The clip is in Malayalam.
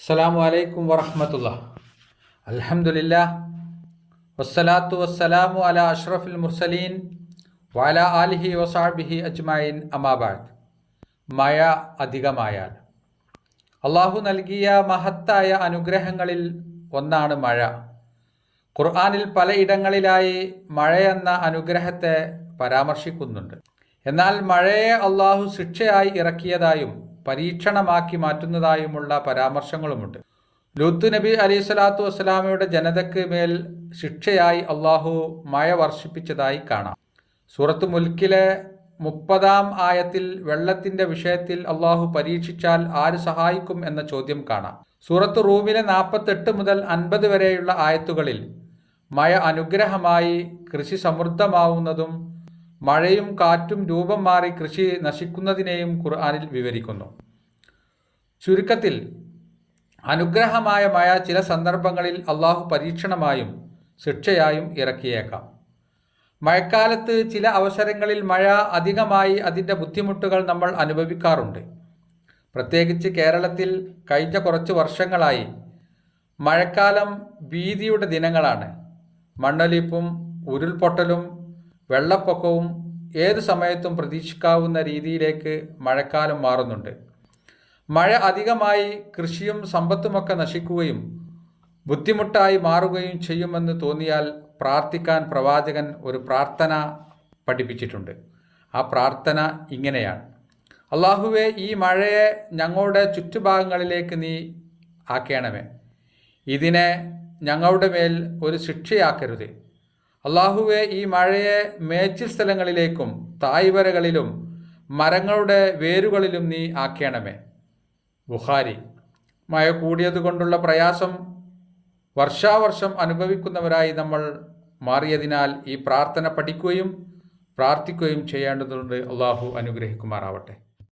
അസ്സലാമു വലൈക്കും വറഹമത്തുള്ള അലഹമില്ല വസ്സലാത്തു വസ്സലാമു അല അഷ്റഫുൽ മുർസലീൻ വാല ആലിഹി വസാബിഹി അജ്മായിൻ അമാബാദ് മഴ അധികമായാൽ. അള്ളാഹു നൽകിയ മഹത്തായ അനുഗ്രഹങ്ങളിൽ ഒന്നാണ് മഴ. ഖുർആാനിൽ പലയിടങ്ങളിലായി മഴയെന്ന അനുഗ്രഹത്തെ പരാമർശിക്കുന്നുണ്ട്. എന്നാൽ മഴയെ അള്ളാഹു ശിക്ഷയായി ഇറക്കിയതായും പരീക്ഷണമാക്കി മാറ്റുന്നതായുമുള്ള പരാമർശങ്ങളുമുണ്ട്. ലൂത്ത് നബി അലി സ്വലാത്തു വസ്സലാമയുടെ ജനതയ്ക്ക് മേൽ ശിക്ഷയായി അള്ളാഹു മഴ വർഷിപ്പിച്ചതായി കാണാം. സൂറത്ത് മുൽക്കിലെ മുപ്പതാം ആയത്തിൽ വെള്ളത്തിന്റെ വിഷയത്തിൽ അള്ളാഹു പരീക്ഷിച്ചാൽ ആര് സഹായിക്കും എന്ന ചോദ്യം കാണാം. സൂറത്ത് റൂമിലെ നാൽപ്പത്തെട്ട് മുതൽ അൻപത് വരെയുള്ള ആയത്തുകളിൽ മഴ അനുഗ്രഹമായി കൃഷി സമൃദ്ധമാവുന്നതും മഴയും കാറ്റും രൂപം മാറി കൃഷി നശിക്കുന്നതിനെയും ഖുർആാനിൽ വിവരിക്കുന്നു. ചുരുക്കത്തിൽ അനുഗ്രഹമായ മഴ ചില സന്ദർഭങ്ങളിൽ അള്ളാഹു പരീക്ഷണമായും ശിക്ഷയായും ഇറക്കിയേക്കാം. മഴക്കാലത്ത് ചില അവസരങ്ങളിൽ മഴ അധികമായി അതിന്റെ ബുദ്ധിമുട്ടുകൾ നമ്മൾ അനുഭവിക്കാറുണ്ട്. പ്രത്യേകിച്ച് കേരളത്തിൽ കഴിഞ്ഞ കുറച്ച് വർഷങ്ങളായി മഴക്കാലം ഭീതിയുടെ ദിനങ്ങളാണ്. മണ്ണൊലിപ്പും ഉരുൾപൊട്ടലും വെള്ളപ്പൊക്കവും ഏത് സമയത്തും പ്രതീക്ഷിക്കാവുന്ന രീതിയിലേക്ക് മഴക്കാലം മാറുന്നുണ്ട്. മഴ അധികമായി കൃഷിയും സമ്പത്തുമൊക്കെ നശിക്കുകയും ബുദ്ധിമുട്ടായി മാറുകയും ചെയ്യുമെന്ന് തോന്നിയാൽ പ്രാർത്ഥിക്കാൻ പ്രവാചകൻ ഒരു പ്രാർത്ഥന പഠിപ്പിച്ചിട്ടുണ്ട്. ആ പ്രാർത്ഥന ഇങ്ങനെയാണ്. അള്ളാഹുവെ ഈ മഴയെ ഞങ്ങളുടെ ചുറ്റുഭാഗങ്ങളിലേക്ക് നീ ആക്കേണമേ. ഇതിനെ ഞങ്ങളുടെ മേൽ ഒരു ശിക്ഷയാക്കരുത്. അള്ളാഹുവെ ഈ മഴയെ മേച്ചിൽ സ്ഥലങ്ങളിലേക്കും തായ്വരകളിലും മരങ്ങളുടെ വേരുകളിലും നീ ആക്കേണമേ ബുഹാരി മഴ കൂടിയതുകൊണ്ടുള്ള പ്രയാസം വർഷാവർഷം അനുഭവിക്കുന്നവരായി നമ്മൾ മാറിയതിനാൽ ഈ പ്രാർത്ഥന പഠിക്കുകയും പ്രാർത്ഥിക്കുകയും ചെയ്യേണ്ടതുണ്ട്. അള്ളാഹു അനുഗ്രഹിക്കുമാറാവട്ടെ.